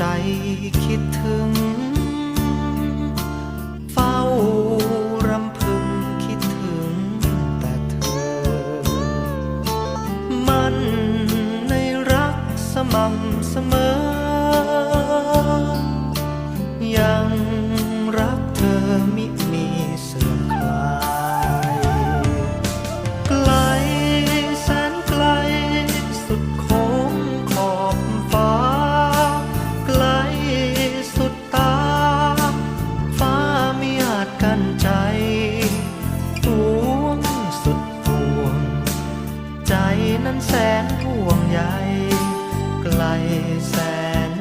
ใจคิดถึง เฝ้ารำพึงคิดถึงแต่เธอ มันในรักสม่ำเสมอ ยังรักเธอมิมีเสื่อมคลา นั้นแสนห่วงใยไกลแสน